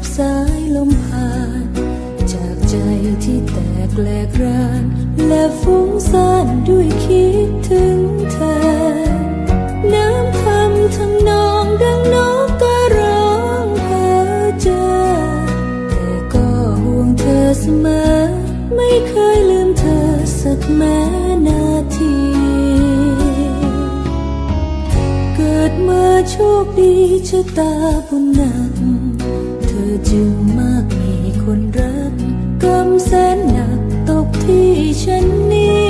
กับสายลมผ่าน จากใจที่แตกแหลกราน และฟุ้งซ่านด้วยคิดถึงเธอ น้ำคำทำนองดังนกกระร้องเพ้อเจอ แต่ก็ห่วงเธอเสมอ ไม่เคยลืมเธอสักแม้นาทีเกิดมาโชคดีชะตาบุญหนัก อจึงมากมีคนรักกรรมแสนหนักตกที่ฉันนี่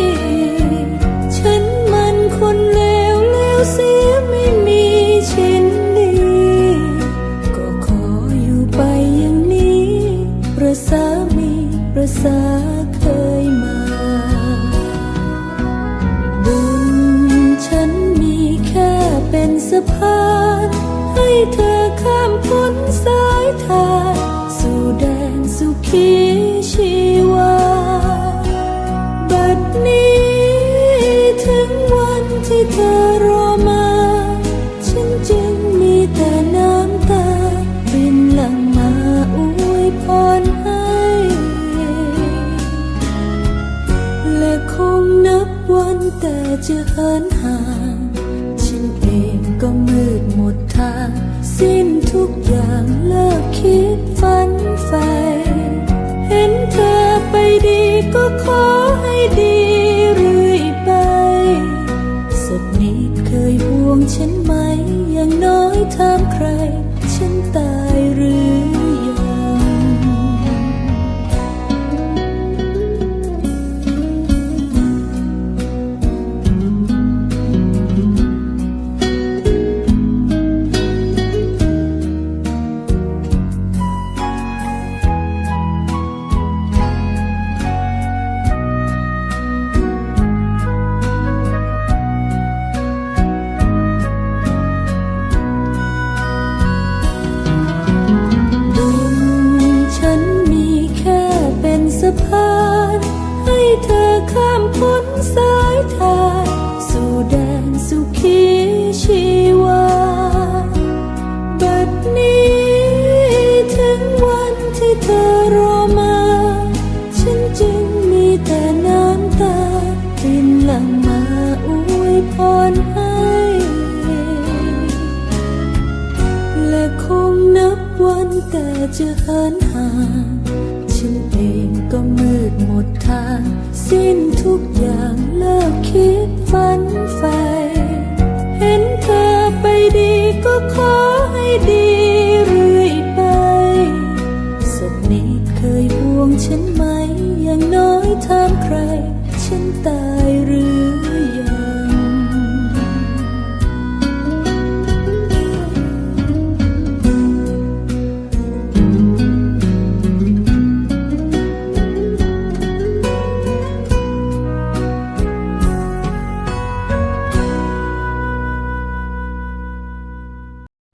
ฉันมันคนเลวเลวเสียไม่มีชิ้นดีก็ขออยู่ไปอย่างนี้ประสามีประสาเคยมาบุญฉันมีแค่เป็นสะพานให้เธอข้า แต่จะเหินห่าง ฉันเองก็มืดหมดทาง สิ้นทุกอย่างเลิกคิดฝัน แต่จะเหินห่างฉันเองก็มืดหมดทาง สิ้นทุกอย่างเลิกคิดฝัน